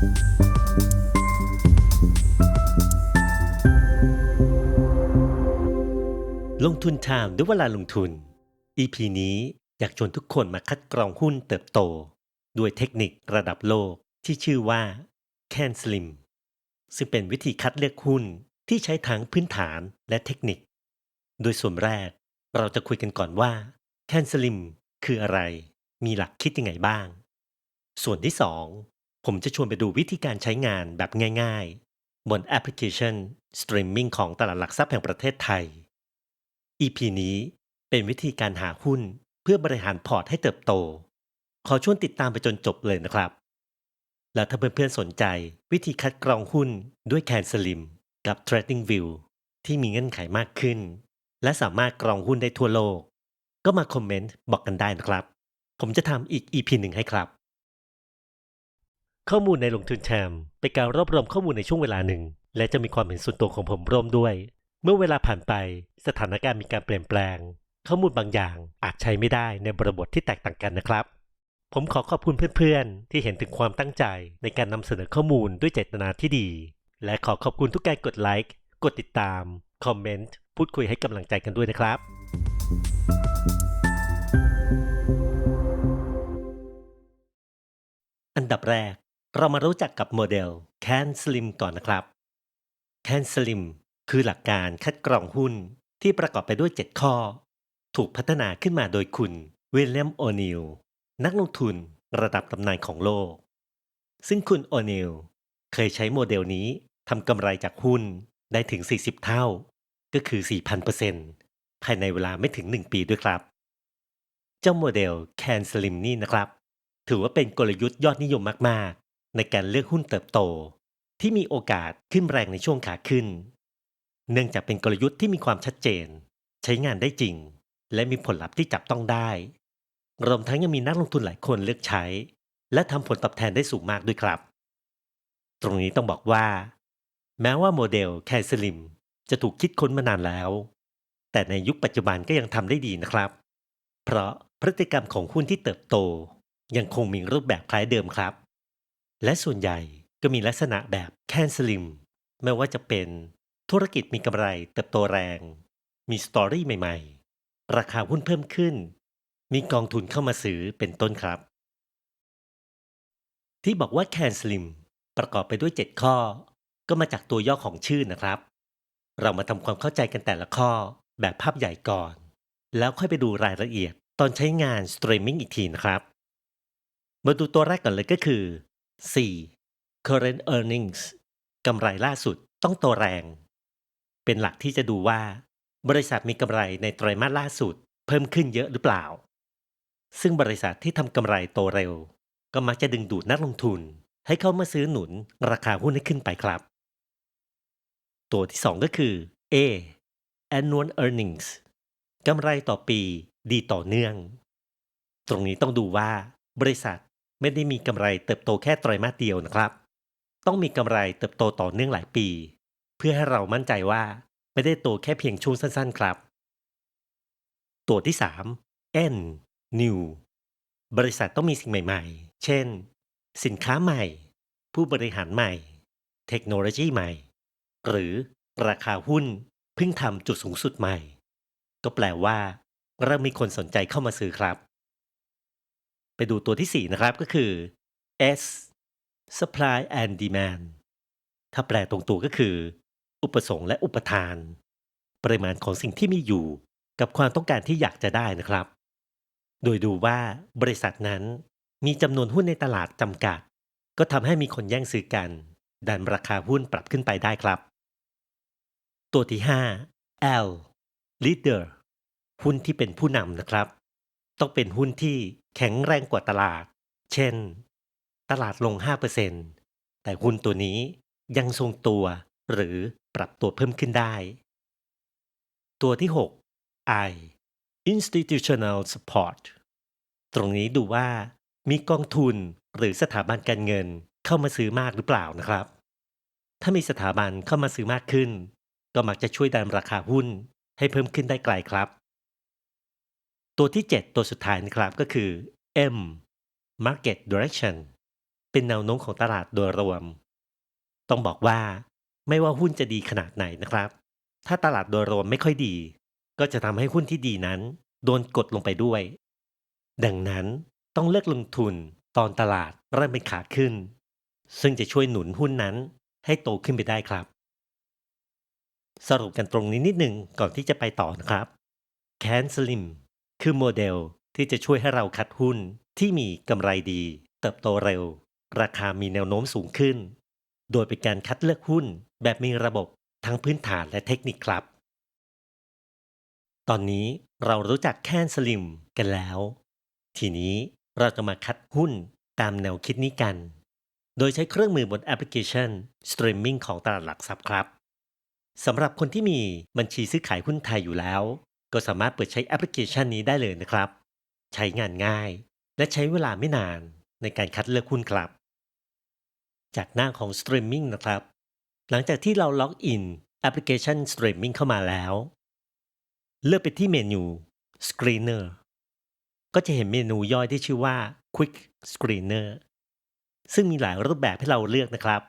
ลงทุนไทม์ด้วยเวลาลงทุน EP นี้อยากชวนทุกคนมาคัดกรองหุ้นเติบโต ด้วยเทคนิคระดับโลกที่ชื่อว่า Can Slim ซึ่งเป็นวิธีคัดเลือกหุ้นที่ใช้ทั้งพื้นฐานและเทคนิค โดยส่วนแรกเราจะคุยกันก่อนว่า Can Slim คืออะไร มีหลักคิดยังไงบ้าง ส่วนที่2 ผมจะชวนไปดูวิธีการใช้งานแบบง่าย ๆ บนแอปพลิเคชันสตรีมมิ่งของตลาดหลักทรัพย์แห่งประเทศไทย EP นี้เป็นวิธีการหาหุ้นเพื่อบริหารพอร์ตให้เติบโต ขอชวนติดตามไปจนจบเลยนะครับ แล้วถ้าเพื่อนๆสนใจวิธีคัดกรองหุ้นด้วยแคนสลิมกับ Trading View ที่มีเงื่อนไขมากขึ้น และสามารถกรองหุ้นได้ทั่วโลก ก็มาคอมเมนต์บอกกันได้นะครับ ผมจะทำอีก EP หนึ่งให้ครับ ข้อมูลในลงทุนแชมป์เป็นการรวบรวมข้อมูลในช่วงเวลาหนึ่ง และจะมีความเห็นส่วนตัวของผมร่วมด้วย เมื่อเวลาผ่านไปสถานการณ์มีการเปลี่ยนแปลง ข้อมูลบางอย่างอาจใช้ไม่ได้ในบริบทที่แตกต่างกันนะครับ ผมขอขอบคุณเพื่อนๆ ที่เห็นถึงความตั้งใจในการนำเสนอข้อมูลด้วยเจตนาที่ดี และขอขอบคุณทุกการกดไลค์กดติดตามคอมเมนต์พูดคุยให้กำลังใจกันด้วยนะครับ อันดับแรก เรามารู้จักกับโมเดล Can Slim ก่อนนะครับ Can Slim คือหลักการคัดกรองหุ้นที่ประกอบไปด้วย 7 ข้อ ถูกพัฒนาขึ้นมาโดยคุณวิลเลียมโอนิลนักลงทุนระดับตำนานของโลก ซึ่งคุณโอนิลเคยใช้โมเดลนี้ทำกำไรจากหุ้นได้ถึง 40 เท่า ก็คือ 4,000%ภายในเวลาไม่ถึง 1 ปีด้วยครับ เจ้าโมเดล Can Slim นี่นะครับ ถือว่าเป็นกลยุทธ์ยอดนิยมมาก ในการเลือกหุ้นเติบโต ที่มีโอกาสขึ้นแรงในช่วงขาขึ้น เนื่องจากเป็นกลยุทธ์ที่มีความชัดเจน ใช้งานได้จริง และมีผลลัพธ์ที่จับต้องได้รวมทั้งยังมีนักลงทุนหลายคนเลือกใช้ และทำผลตอบแทนได้สูงมากด้วยครับ ตรงนี้ต้องบอกว่า แม้ว่าโมเดลแคสลิมจะถูกคิดค้นมานานแล้ว แต่ในยุคปัจจุบันก็ยังทำได้ดีนะครับ เพราะพฤติกรรมของหุ้นที่เติบโต ยังคงมีรูปแบบคล้ายเดิมครับ และส่วนใหญ่ก็มีลักษณะแบบแคนสลิมไม่ว่าจะเป็นธุรกิจมีกำไรเติบโตแรง มีสตอรี่ใหม่ๆ ราคาหุ้นเพิ่มขึ้น มีกองทุนเข้ามาซื้อเป็นต้นครับ ที่บอกว่าแคนสลิมประกอบไปด้วย 7 ข้อ ก็มาจากตัวย่อของชื่อนะครับ เรามาทำความเข้าใจกันแต่ละข้อแบบภาพใหญ่ก่อน แล้วค่อยไปดูรายละเอียดตอนใช้งานสตรีมมิ่งอีกทีนะครับ มาดูตัวแรกก่อนเลยก็คือ 4. current earnings กำไรล่าสุดต้องโตแรง เป็นหลักที่จะดูว่า บริษัทมีกำไรในไตรมาสล่าสุด เพิ่มขึ้นเยอะหรือเปล่า ซึ่งบริษัทที่ทำกำไรโตเร็ว ก็มักจะดึงดูดนักลงทุน ให้เข้ามาซื้อหนุนราคาหุ้นให้ขึ้นไปครับ ตัวที่ 2 ก็คือ A annual earnings กำไรต่อปีดีต่อเนื่อง ตรงนี้ต้องดูว่า บริษัท ไม่ได้มีกำไรเติบโตแค่ไตรมาสเดียวนะครับ ต้องมีกำไรเติบโตต่อเนื่องหลายปี เพื่อให้เรามั่นใจว่าไม่ได้โตแค่เพียงช่วงสั้นๆครับ ตัวที่ 3 N New บริษัทต้องมีสิ่งใหม่ๆ เช่น สินค้าใหม่ ผู้บริหารใหม่ เทคโนโลยีใหม่ หรือราคาหุ้นเพิ่งทำจุดสูงสุดใหม่ ก็แปลว่า เริ่มมีคนสนใจเข้ามาซื้อครับ ไปดูตัวที่ 4 นะครับก็คือ S supply and demand ถ้าแปลตรงตัวก็คือ อุปสงค์และอุปทาน ปริมาณของสิ่งที่มีอยู่กับความต้องการที่อยากจะได้นะครับ โดยดูว่าบริษัทนั้นมีจำนวนหุ้นในตลาดจำกัด ก็ทำให้มีคนแย่งซื้อกัน ดันราคาหุ้นปรับขึ้นไปได้ครับ ตัวที่ 5 L leader หุ้นที่เป็นผู้นำนะครับ ต้องเป็นหุ้นที่ แข็งแรงกว่าตลาด เช่น ตลาดลง 5%แต่หุ้นตัวนี้ยังทรงตัวหรือปรับตัวเพิ่มขึ้นได้ ตัวที่ 6 I institutional support ตรงนี้ดูว่ามีกองทุนหรือสถาบันการเงินเข้ามาซื้อมากหรือเปล่านะครับ ถ้ามีสถาบันเข้ามาซื้อมากขึ้น ก็มักจะช่วยดันราคาหุ้นให้เพิ่มขึ้นได้ไกลครับ ตัวที่ 7 ตัวสุดท้ายนะครับก็คือ M market direction เป็นแนวโน้มของตลาดโดยรวม ต้องบอกว่าไม่ว่าหุ้นจะดีขนาดไหนนะครับ ถ้าตลาดโดยรวมไม่ค่อยดี ก็จะทำให้หุ้นที่ดีนั้น โดนกดลงไปด้วย ดังนั้นต้องเลือกลงทุนตอนตลาดเริ่มเป็นขาขึ้น ซึ่งจะช่วยหนุนหุ้นนั้นให้โตขึ้นไปได้ครับ สรุปกันตรงนี้นิดหนึ่งก่อนที่จะไปต่อนะครับ Can Slim คือโมเดลที่จะช่วยให้เราคัดหุ้นที่มีกำไรดี เติบโตเร็ว ราคามีแนวโน้มสูงขึ้น โดยเป็นการคัดเลือกหุ้นแบบมีระบบทั้งพื้นฐานและเทคนิคครับ ตอนนี้เรารู้จักแคนสลิมกันแล้ว ทีนี้เราจะมาคัดหุ้นตามแนวคิดนี้กัน โดยใช้เครื่องมือบนแอปพลิเคชันสตรีมมิ่งของตลาดหลักทรัพย์ครับสำหรับคนที่มีบัญชีซื้อขายหุ้นไทยอยู่แล้ว ก็สามารถเปิดใช้แอปพลิเคชันนี้ได้เลยนะครับ ใช้งานง่าย และใช้เวลาไม่นานในการคัดเลือกหุ้นครับ จากหน้าของสตรีมมิ่งนะครับ หลังจากที่เราล็อกอินแอปพลิเคชันสตรีมมิ่งเข้ามาแล้ว เลือกไปที่เมนู Screener ก็จะเห็นเมนูย่อยที่ชื่อว่า Quick Screener ซึ่งมีหลายรูปแบบให้เราเลือกนะครับ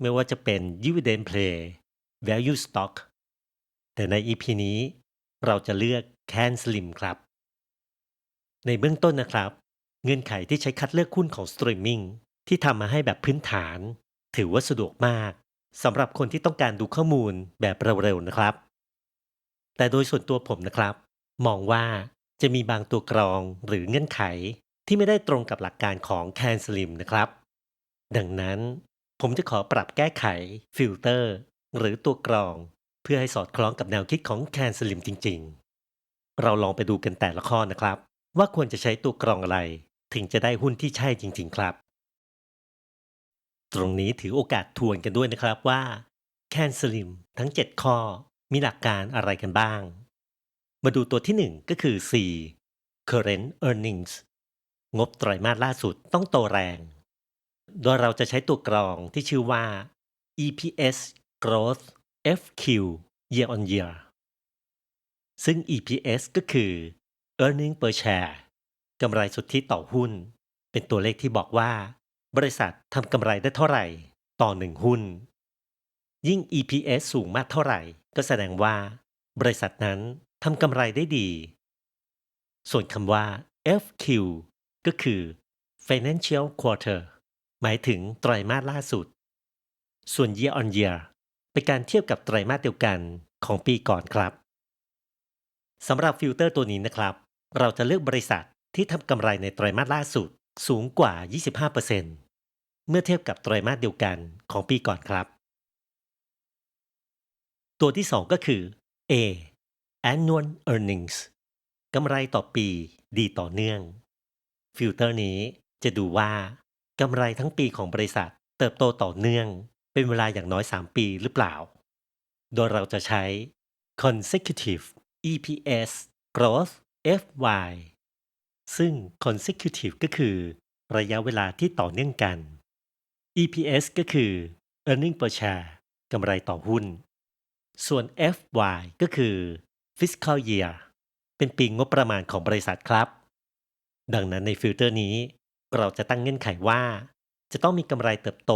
ไม่ว่าจะเป็น Dividend Play Value Stock แต่ใน EP นี้ เราจะเลือก Can Slim ครับ ในเบื้องต้นนะครับ เงื่อนไขที่ใช้คัดเลือกหุ้นของ Streaming ที่ทำมาให้แบบพื้นฐาน ถือว่าสะดวกมากสำหรับคนที่ต้องการดูข้อมูลแบบเร็วๆนะครับ แต่โดยส่วนตัวผมนะครับ มองว่าจะมีบางตัวกรองหรือเงื่อนไขที่ไม่ได้ตรงกับหลักการของ Can Slim นะครับ ดังนั้นผมจะขอปรับแก้ไข ฟิลเตอร์ หรือตัวกรอง พื่อให้สอดคล้องกับแนวคิดของ Can Slim จริง ๆ เราลองไปดูกันแต่ละข้อนะครับ ว่าควรจะใช้ตัวกรองอะไร ถึงจะได้หุ้นที่ใช่จริง ๆ ครับ ตรงนี้ถือโอกาสทวนกันด้วยนะครับว่า Can Slim ทั้ง 7 ข้อมีหลักการอะไรกันบ้าง มาดูตัวที่ 1 ก็คือ C Current Earnings งบไตรมาสล่าสุดต้องโตแรง โดยเราจะใช้ตัวกรองที่ชื่อว่า EPS Growth FQ Year on Year ซึ่ง EPS ก็คือ Earning per Share กำไรสุทธิต่อหุ้น เป็นตัวเลขที่บอกว่า บริษัททำกำไรได้เท่าไหร่ ต่อหนึ่งหุ้น ยิ่ง EPS สูงมากเท่าไหร่ ก็แสดงว่า บริษัทนั้นทำกำไรได้ดี ส่วนคำว่า FQ ก็คือ Financial Quarter หมายถึงไตรมาสล่าสุด ส่วน Year on Year เป็นการเทียบกับไตรมาสเดียวกันของปีก่อนครับสำหรับฟิลเตอร์ตัวนี้นะครับ เราจะเลือกบริษัทที่ทำกำไรในไตรมาสล่าสุดสูงกว่า 25%เมื่อเทียบกับไตรมาสเดียวกันของปีก่อนครับ ตัวที่ 2 ก็คือ A annual earnings กำไรต่อปีดีต่อเนื่อง ฟิลเตอร์นี้จะดูว่ากำไรทั้งปีของบริษัทเติบโตต่อเนื่อง เป็นเวลาอย่างน้อย 3 ปีหรือเปล่า โดยเราจะใช้ consecutive EPS growth FY ซึ่ง consecutive ก็คือระยะเวลาที่ต่อเนื่องกัน EPS ก็คือ earning per share กำไรต่อหุ้น ส่วน FY ก็คือ fiscal year เป็นปีงบประมาณของบริษัทครับ ดังนั้นในฟิลเตอร์นี้ เราจะตั้งเงื่อนไขว่า จะต้องมีกำไรเติบโต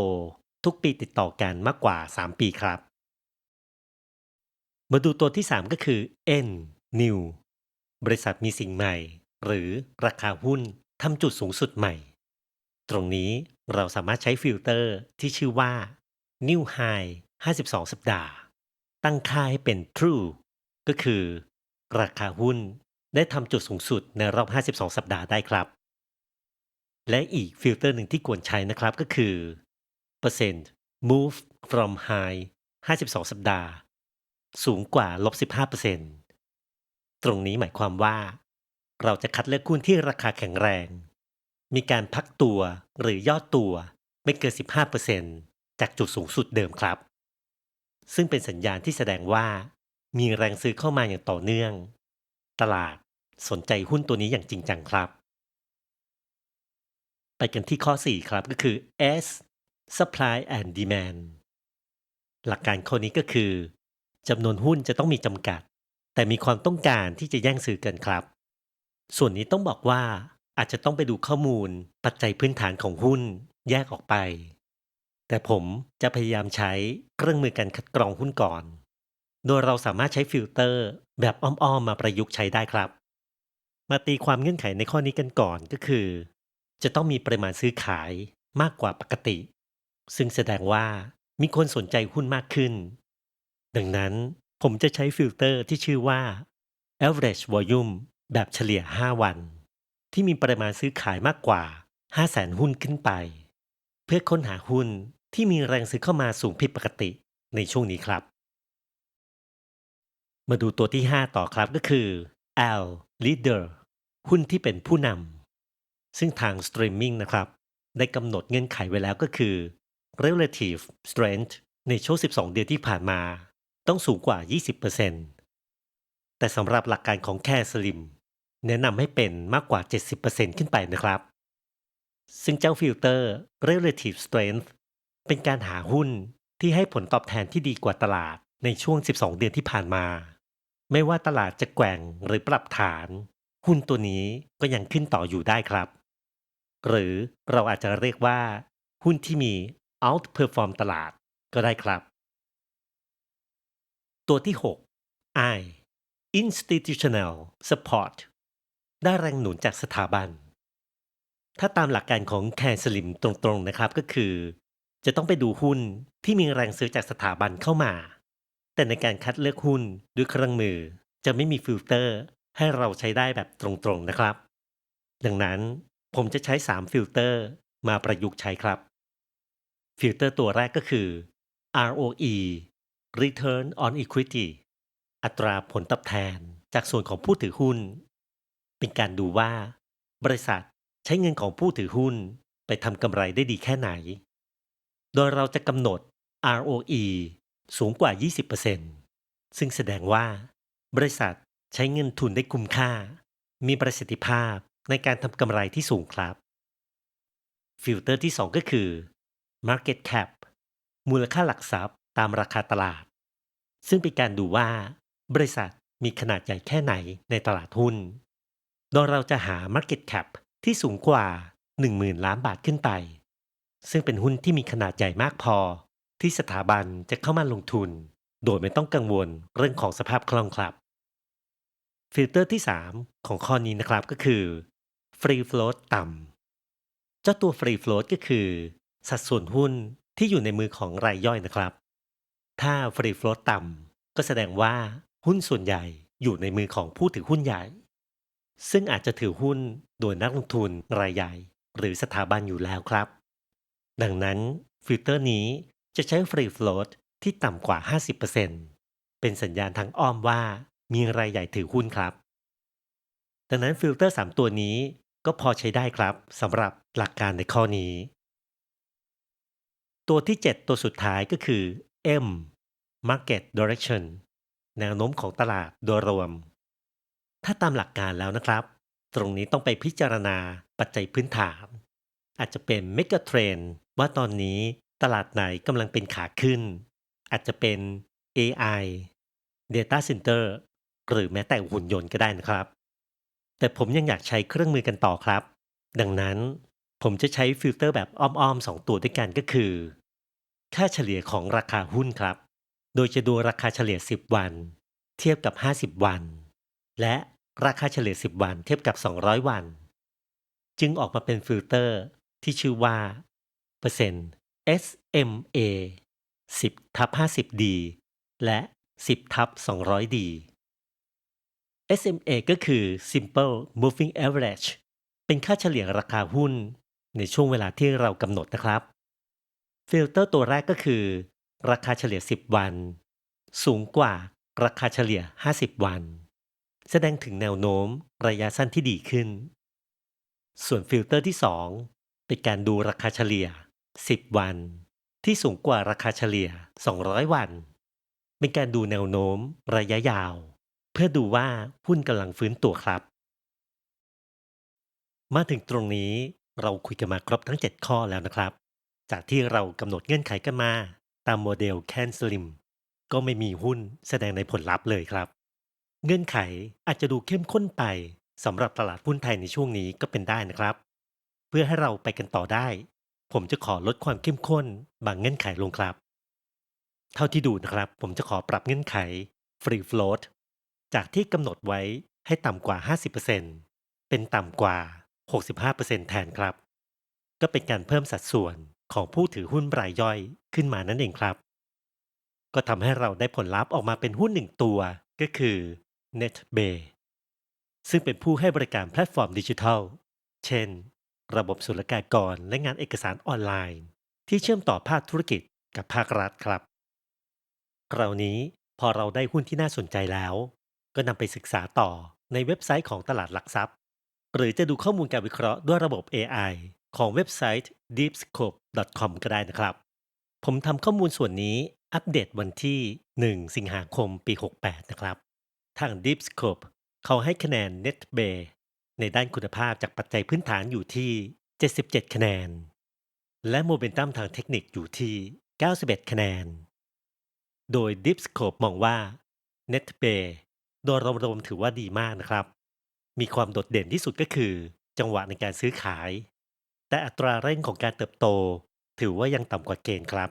ทุกปีติดต่อกันมากกว่า 3 ปีครับ มาดูตัวที่ 3 ก็คือ N New บริษัทมีสิ่งใหม่ หรือราคาหุ้นทำจุดสูงสุดใหม่ ตรงนี้เราสามารถใช้ฟิลเตอร์ที่ชื่อว่า New High 52 สัปดาห์ ตั้งค่าให้เป็น True ก็คือ ราคาหุ้นได้ทำจุดสูงสุดในรอบ 52 สัปดาห์ได้ครับ และอีกฟิลเตอร์หนึ่งที่ควรใช้นะครับก็คือ move from high 52 สัปดาห์ สูงกว่าลบ15%ตรงนี้หมายความว่า เราจะคัดเลือกหุ้นที่ราคาแข็งแรง มีการพักตัวหรือย่อตัวไม่เกิน 15%จากจุดสูงสุดเดิมครับ ซึ่งเป็นสัญญาณที่แสดงว่า มีแรงซื้อเข้ามาอย่างต่อเนื่อง ตลาดสนใจหุ้นตัวนี้อย่างจริงจังครับ ไปกันที่ข้อ 4 ครับก็คือ S supply and demand หลักการข้อนี้ก็คือจำนวนหุ้นจะต้องมีจำกัด แต่มีความต้องการที่จะแย่งซื้อกันครับ ส่วนนี้ต้องบอกว่าอาจจะต้องไปดูข้อมูลปัจจัยพื้นฐานของหุ้นแยกออกไป แต่ผมจะพยายามใช้เครื่องมือการคัดกรองหุ้นก่อน โดยเราสามารถใช้ฟิลเตอร์แบบอ้อมๆมาประยุกต์ใช้ได้ครับ มาตีความเงื่อนไขในข้อนี้กันก่อนก็คือ จะต้องมีปริมาณซื้อขายมากกว่าปกติ ซึ่งแสดงว่ามีคนสนใจหุ้นมากขึ้น ดังนั้นผมจะใช้ฟิลเตอร์ที่ชื่อว่า average volume แบบเฉลี่ย 5 วัน ที่มีปริมาณซื้อขายมากกว่า 500,000 หุ้นขึ้นไป เพื่อค้นหาหุ้นที่มีแรงซื้อเข้ามาสูงผิดปกติในช่วงนี้ครับ มาดูตัวที่ 5 ต่อครับก็คือ L leader หุ้นที่เป็นผู้นำซึ่งทาง streaming นะครับ ได้กำหนดเงื่อนไขไว้แล้วก็คือ relative strength ในช่วง 12 เดือนที่ผ่านมา ต้องสูงกว่า 20%แต่สำหรับหลักการของแคสลิมแนะนำให้เป็นมากกว่า 70%ขึ้นไปนะครับ ซึ่งเจ้าฟิลเตอร์ relative strength เป็นการหาหุ้นที่ให้ผลตอบแทนที่ดีกว่าตลาดในช่วง 12 เดือนที่ผ่านมา ไม่ว่าตลาดจะแกว่งหรือปรับฐาน หุ้นตัวนี้ก็ยังขึ้นต่ออยู่ได้ครับ หรือเราอาจจะเรียกว่า หุ้นที่มี outperform ตลาดก็ได้ครับ ตัวที่ 6 I institutional support ได้แรงหนุนจากสถาบัน ถ้าตามหลักการของแคนสลิมตรงๆนะครับก็คือ จะต้องไปดูหุ้นที่มีแรงซื้อจากสถาบันเข้ามา แต่ในการคัดเลือกหุ้นด้วยเครื่องมือจะไม่มีฟิลเตอร์ให้เราใช้ได้แบบตรงๆนะครับ ดังนั้นผมจะใช้ 3 ฟิลเตอร์มาประยุกต์ใช้ครับ ฟิลเตอร์ตัวแรกก็คือ ROE Return on Equity อัตราผลตอบแทนจากส่วนของผู้ถือหุ้น เป็นการดูว่า บริษัทใช้เงินของผู้ถือหุ้นไปทำกำไรได้ดีแค่ไหน โดยเราจะกำหนด ROE สูงกว่า 20%ซึ่งแสดงว่า บริษัทใช้เงินทุนได้คุ้มค่า มีประสิทธิภาพในการทำกำไรที่สูงครับ ฟิลเตอร์ที่ 2 ก็คือ Market Cap มูลค่าหลักทรัพย์ตามราคาตลาด ซึ่งเป็นการดูว่า บริษัทมีขนาดใหญ่แค่ไหนในตลาดหุ้น โดยเราจะหา Market Cap ที่สูงกว่า 10,000 ล้านบาทขึ้นไป ซึ่งเป็นหุ้นที่มีขนาดใหญ่มากพอ ที่สถาบันจะเข้ามาลงทุน โดยไม่ต้องกังวลเรื่องของสภาพคล่องครับฟิลเตอร์ที่ 3 ของข้อนี้นะครับก็คือ Free Float ต่ำ เจ้าตัว Free Float ก็คือ สัดส่วนหุ้นที่อยู่ในมือของรายย่อยนะครับ ถ้า Free Float ต่ำก็แสดงว่าหุ้นส่วนใหญ่อยู่ในมือของผู้ถือหุ้นใหญ่ ซึ่งอาจจะถือหุ้นโดยนักลงทุนรายใหญ่ หรือสถาบันอยู่แล้วครับ ดังนั้นฟิลเตอร์นี้จะใช้ Free Float ที่ต่ำกว่า 50%เป็นสัญญาณทางอ้อมว่ามีรายใหญ่ถือหุ้นครับ ดังนั้นฟิลเตอร์ 3 ตัวนี้ก็พอใช้ได้ครับสำหรับหลักการในข้อนี้ ตัวที่ 7 ตัวสุดท้ายก็คือ M Market Direction แนวโน้มของตลาดโดยรวม ถ้าตามหลักการแล้วนะครับ ตรงนี้ต้องไปพิจารณาปัจจัยพื้นฐาน อาจจะเป็นเมกะเทรนว่าตอนนี้ตลาดไหนกำลังเป็นขาขึ้น อาจจะเป็น AI Data Center หรือแม้แต่หุ่นยนต์ก็ได้นะครับ แต่ผมยังอยากใช้เครื่องมือกันต่อครับ ดังนั้น ผมจะใช้ฟิลเตอร์แบบอ้อมๆ2ตัวด้วยกันก็คือ ค่าเฉลี่ยของราคาหุ้นครับ โดยจะดูราคาเฉลี่ย 10 วัน เทียบกับ 50 วัน และราคาเฉลี่ย 10 วันเทียบกับ 200 วัน จึงออกมาเป็นฟิลเตอร์ที่ชื่อว่าเปอร์เซ็นต์ SMA 10ทับ 50D และ 10ทับ 200D SMA ก็คือ Simple Moving Average เป็นค่าเฉลี่ยราคาหุ้น ในช่วงเวลาที่เรากำหนดนะครับ ฟิลเตอร์ตัวแรกก็คือ ราคาเฉลี่ย 10 วัน สูงกว่าราคาเฉลี่ย 50 วัน แสดงถึงแนวโน้มระยะสั้นที่ดีขึ้น ส่วนฟิลเตอร์ที่ 2 เป็นการดูราคาเฉลี่ย 10 วัน ที่สูงกว่าราคาเฉลี่ย 200 วัน เป็นการดูแนวโน้มระยะยาว เพื่อดูว่าหุ้นกำลังฟื้นตัวครับ มาถึงตรงนี้ เราคุยกันมาครบทั้ง 7 ข้อแล้วนะครับ จากที่เรากำหนดเงื่อนไขกันมา ตามโมเดล Can Slim ก็ไม่มีหุ้นแสดงในผลลัพธ์เลยครับ เงื่อนไขอาจจะดูเข้มข้นไปสำหรับตลาดหุ้นไทยในช่วงนี้ก็เป็นได้นะครับ เพื่อให้เราไปกันต่อได้ ผมจะขอลดความเข้มข้นบางเงื่อนไขลงครับ เท่าที่ดูนะครับ ผมจะขอปรับเงื่อนไข Free Float จากที่กำหนดไว้ให้ต่ำกว่า 50%เป็นต่ำกว่า 65%แทนครับ ก็เป็นการเพิ่มสัดส่วนของผู้ถือหุ้นรายย่อยขึ้นมานั่นเองครับ ก็ทำให้เราได้ผลลัพธ์ออกมาเป็นหุ้นหนึ่งตัวก็คือ NetBay ซึ่งเป็นผู้ให้บริการแพลตฟอร์มดิจิทัล เช่น ระบบศุลกากรและงานเอกสารออนไลน์ ที่เชื่อมต่อภาคธุรกิจกับภาครัฐครับ คราวนี้พอเราได้หุ้นที่น่าสนใจแล้ว ก็นำไปศึกษาต่อในเว็บไซต์ของตลาดหลักทรัพย์ หรือจะดูข้อมูลการวิเคราะห์ด้วยระบบ AI ของเว็บไซต์ deepscope.com ก็ได้นะครับ ผมทำข้อมูลส่วนนี้อัปเดตวันที่ 1 สิงหาคมปี 68 นะครับ ทาง Deepscope เขาให้คะแนน NetBay ในด้านคุณภาพจากปัจจัยพื้นฐานอยู่ที่ 77 คะแนน และโมเมนตัมทางเทคนิคอยู่ที่ 91 คะแนน โดย Deepscope มองว่า NetBay โดยรวมๆถือว่าดีมากนะครับ มีความโดดเด่นที่สุดก็คือ จังหวะในการซื้อขาย แต่อัตราเร่งของการเติบโต ถือว่ายังต่ำกว่าเกณฑ์ครับ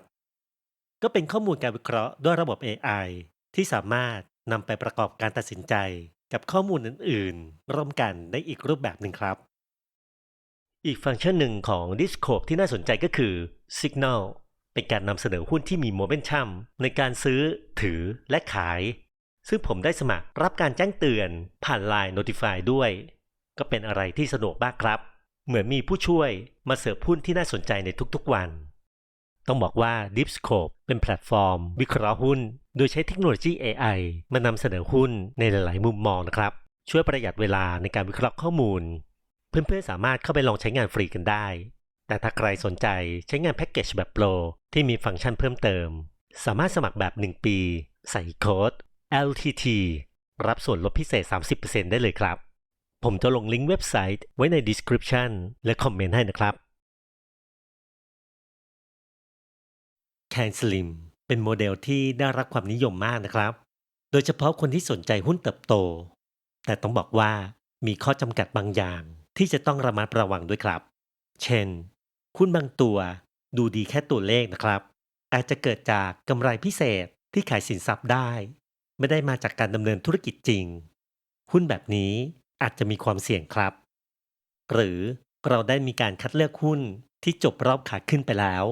ก็เป็นข้อมูลการวิเคราะห์ด้วยระบบ AI ที่สามารถนำไปประกอบการตัดสินใจกับข้อมูลอื่นๆ ร่วมกันได้อีกรูปแบบหนึ่งครับ อีกฟังก์ชันหนึ่งของ Discord ที่น่าสนใจก็คือ Signal เป็นการนำเสนอหุ้นที่มีโมเมนตัมในการซื้อ ถือและขาย ซึ่งผมได้สมัครรับการแจ้งเตือนผ่าน Line Notify ด้วย ก็เป็นอะไรที่สะดวกมากครับ เหมือนมีผู้ช่วยมาเสิร์ฟหุ้นที่น่าสนใจในทุกๆวัน ต้องบอกว่า Deepscope เป็นแพลตฟอร์ม วิเคราะห์หุ้น โดยใช้เทคโนโลยี AI มานำเสนอหุ้นในหลาย ๆ มุมมองนะครับ ช่วยประหยัดเวลาในการวิเคราะห์ข้อมูล เพื่อนๆสามารถเข้าไปลองใช้งานฟรีกันได้ แต่ถ้าใครสนใจใช้งานแพ็กเกจแบบโปรที่มีฟังก์ชันเพิ่มเติม สามารถสมัครแบบ 1 ปี ใส่โค้ด LTT รับส่วนลดพิเศษ 30%ได้เลยครับ ผมจะลงลิงก์เว็บไซต์ไว้ใน description และคอมเมนต์ให้นะครับ Can Slim เป็นโมเดลที่ได้รับความนิยมมากนะครับ โดยเฉพาะคนที่สนใจหุ้นเติบโต แต่ต้องบอกว่ามีข้อจำกัดบางอย่างที่จะต้องระมัดระวังด้วยครับ เช่น หุ้นบางตัวดูดีแค่ตัวเลขนะครับ อาจจะเกิดจากกำไรพิเศษที่ขายสินทรัพย์ได้ ไม่ได้มาจากการดำเนินธุรกิจจริง หุ้นแบบนี้อาจจะมีความเสี่ยงครับ หรือเราได้มีการคัดเลือกหุ้นที่จบรอบขาขึ้นไปแล้ว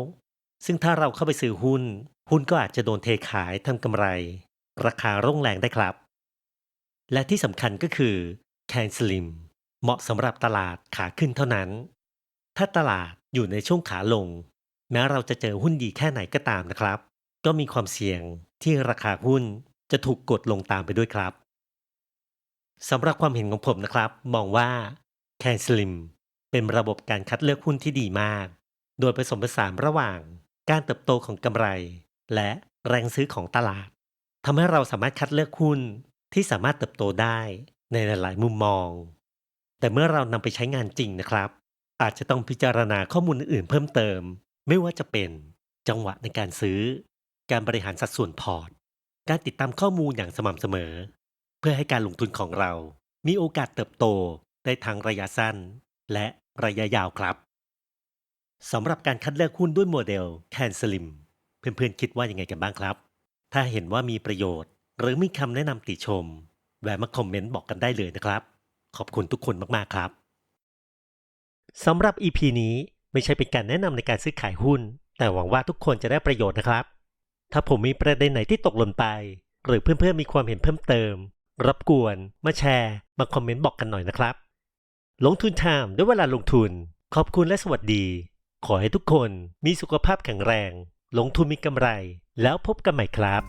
ซึ่งถ้าเราเข้าไปซื้อหุ้น หุ้นก็อาจจะโดนเทขายทำกำไร ราคาร่งแรงได้ครับ และที่สำคัญก็คือ Can Slim เหมาะสำหรับตลาดขาขึ้นเท่านั้น ถ้าตลาดอยู่ในช่วงขาลง แม้เราจะเจอหุ้นดีแค่ไหนก็ตามนะครับ ก็มีความเสี่ยงที่ราคาหุ้น จะถูกกดลงตามไปด้วยครับสำหรับความเห็นของผมนะครับ มองว่า Can Slim เป็นระบบการคัดเลือกหุ้นที่ดีมาก โดยผสมผสานระหว่างการเติบโตของกำไร และแรงซื้อของตลาดทำให้เราสามารถคัดเลือกหุ้นที่สามารถเติบโตได้ในหลาย ๆ มุมมอง แต่เมื่อเรานำไปใช้งานจริงนะครับ อาจจะต้องพิจารณาข้อมูลอื่นเพิ่มเติม ไม่ว่าจะเป็นจังหวะในการซื้อ การบริหารสัดส่วนพอร์ต การติดตามข้อมูลอย่างสม่ำเสมอ เพื่อให้การลงทุนของเรา มีโอกาสเติบโตได้ทั้งระยะสั้น และระยะยาวครับสำหรับการคัดเลือกหุ้นด้วยโมเดล Can Slim เพื่อนๆคิดว่ายังไงกันบ้างครับ ถ้าเห็นว่ามีประโยชน์ หรือมีคำแนะนำติชม แวะมาคอมเมนต์บอกกันได้เลยนะครับ ขอบคุณทุกคนมากๆครับสำหรับ EP นี้ไม่ใช่เป็นการแนะนำในการซื้อขายหุ้น แต่หวังว่าทุกคนจะได้ประโยชน์นะครับ ถ้าผมมีประเด็นไหนที่ตกหล่นไป หรือเพื่อนๆมีความเห็นเพิ่มเติม รับกวน มาแชร์ มาคอมเมนต์บอกกันหน่อยนะครับ ลงทุนไทม์ด้วยเวลาลงทุน ขอบคุณและสวัสดี ขอให้ทุกคนมีสุขภาพแข็งแรง ลงทุนมีกำไร แล้วพบกันใหม่ครับ